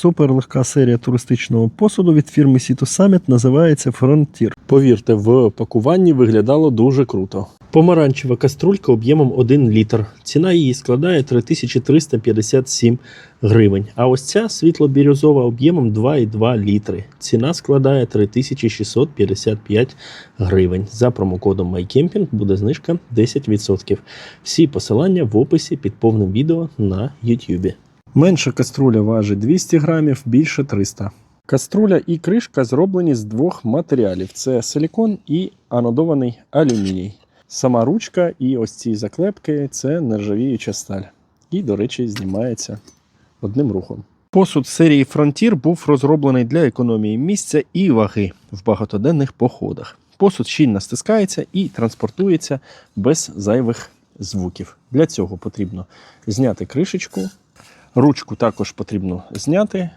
суперлегка серія туристичного посуду від фірми Sito Summit називається Frontier. Повірте, в пакуванні виглядало дуже круто. Помаранчева каструлька об'ємом 1 літр. Ціна її складає 3357 гривень. А ось ця світло-бірюзова об'ємом 2,2 літри. Ціна складає 3655 гривень. За промокодом MyCamping буде знижка 10%. Всі посилання в описі під повним відео на YouTube. Менша каструля важить 200 грамів, більше 300. Каструля і кришка зроблені з двох матеріалів: це силікон і анодований алюміній. Сама ручка і ось ці заклепки це нержавіюча сталь. І, до речі, знімається одним рухом. Посуд серії Frontier був розроблений для економії місця і ваги в багатоденних походах. Посуд щільно стискається і транспортується без зайвих звуків. Для цього потрібно зняти кришечку, ручку також потрібно зняти.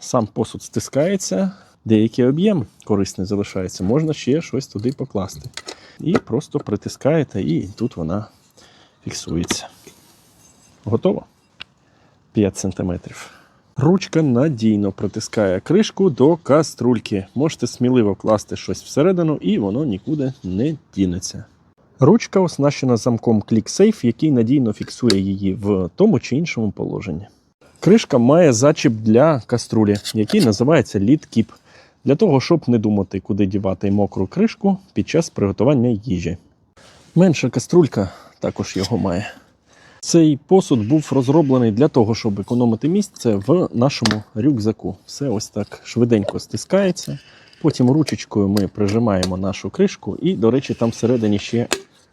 Сам посуд стискається, деякий об'єм корисний залишається, можна ще щось туди покласти. І просто притискаєте, і тут вона фіксується. Готово? 5 см. Ручка надійно притискає кришку до каструльки. Можете сміливо класти щось всередину, і воно нікуди не дінеться. Ручка оснащена замком ClickSafe, який надійно фіксує її в тому чи іншому положенні. Кришка має зачіп для каструлі, який називається Keep, для того, щоб не думати, куди дівати мокру кришку під час приготування їжі. Менша каструлька також його має. Цей посуд був розроблений для того, щоб економити місце в нашому рюкзаку. Все ось так швиденько стискається. Потім ручечкою ми прижимаємо нашу кришку, і, до речі, там всередині ще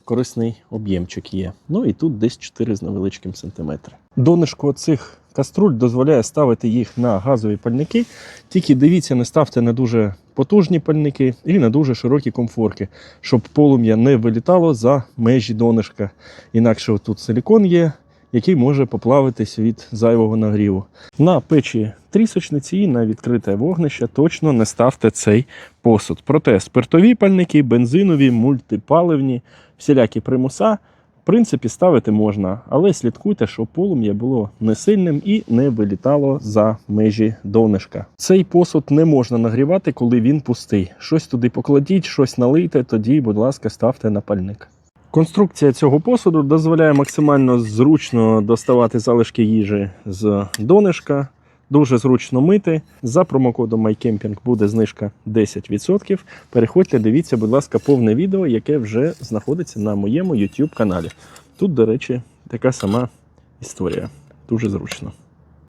корисний об'ємчик є. Ну і тут десь 4 з невеличким сантиметри. Донишко цих каструль дозволяє ставити їх на газові пальники. Тільки дивіться, не ставте на дуже потужні пальники і на дуже широкі комфорки, щоб полум'я не вилітало за межі донишка. Інакше тут силікон є, який може поплавитись від зайвого нагріву. На печі трісочниці і на відкрите вогнище точно не ставте цей посуд. Проте спиртові пальники, бензинові, мультипаливні, всілякі примуса. В принципі, ставити можна, але слідкуйте, щоб полум'я було не сильним і не вилітало за межі донишка. Цей посуд не можна нагрівати, коли він пустий. Щось туди покладіть, щось налийте, тоді, будь ласка, ставте на пальник. Конструкція цього посуду дозволяє максимально зручно доставати залишки їжі з донишка. Дуже зручно мити. За промокодом MyCamping буде знижка 10%. Переходьте, дивіться, будь ласка, повне відео, яке вже знаходиться на моєму YouTube каналі. Тут, до речі, така сама історія. Дуже зручно.